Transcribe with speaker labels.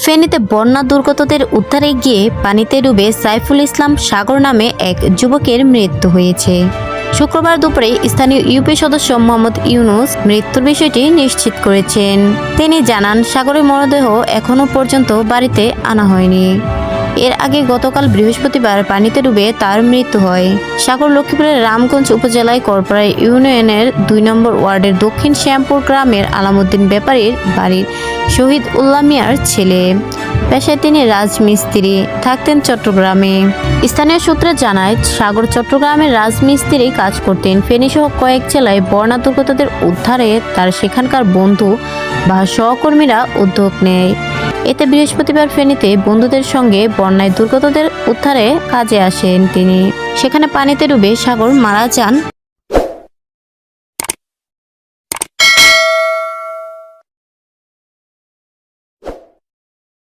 Speaker 1: ফেনীতে বন্যা দুর্গতদের উদ্ধারে গিয়ে পানিতে ডুবে সাইফুল ইসলাম সাগর নামে এক যুবকের মৃত্যু হয়েছে। শুক্রবার দুপুরে স্থানীয় ইউপি সদস্য মোহাম্মদ ইউনুস মৃত্যুর বিষয়টি নিশ্চিত করেছেন। তিনি জানান, সাগরের মরদেহ এখনও পর্যন্ত বাড়িতে আনা হয়নি। এর আগে গতকাল বৃহস্পতিবার পানিতে ডুবে তার মৃত্যু হয়। সাগর লক্ষ্মীপুরের রামগঞ্জ উপজেলায় করপাড়া ইউনিয়নের দুই নম্বর ওয়ার্ডের দক্ষিণ শ্যামপুর গ্রামের আলামুদ্দিন ব্যাপারীর বাড়ির শহীদ উল্লাহ মিয়ার ছেলে। পেশায় তিনি রাজমিস্ত্রি, থাকতেন চট্টগ্রামে। স্থানীয় সূত্রে জানায়, সাগর চট্টগ্রামের রাজমিস্ত্রি কাজ করতেন। ফেনীসহ কয়েক জেলায় বন্যা দুর্গতদের উদ্ধারে তার সেখানকার বন্ধু বা সহকর্মীরা উদ্যোগ নেয়। এতে বৃহস্পতিবার ফেনীতে বন্ধুদের সঙ্গে বন্যায় দুর্গতদের উদ্ধারে কাজে আসেন তিনি। সেখানে পানিতে ডুবে সাগর মারা যান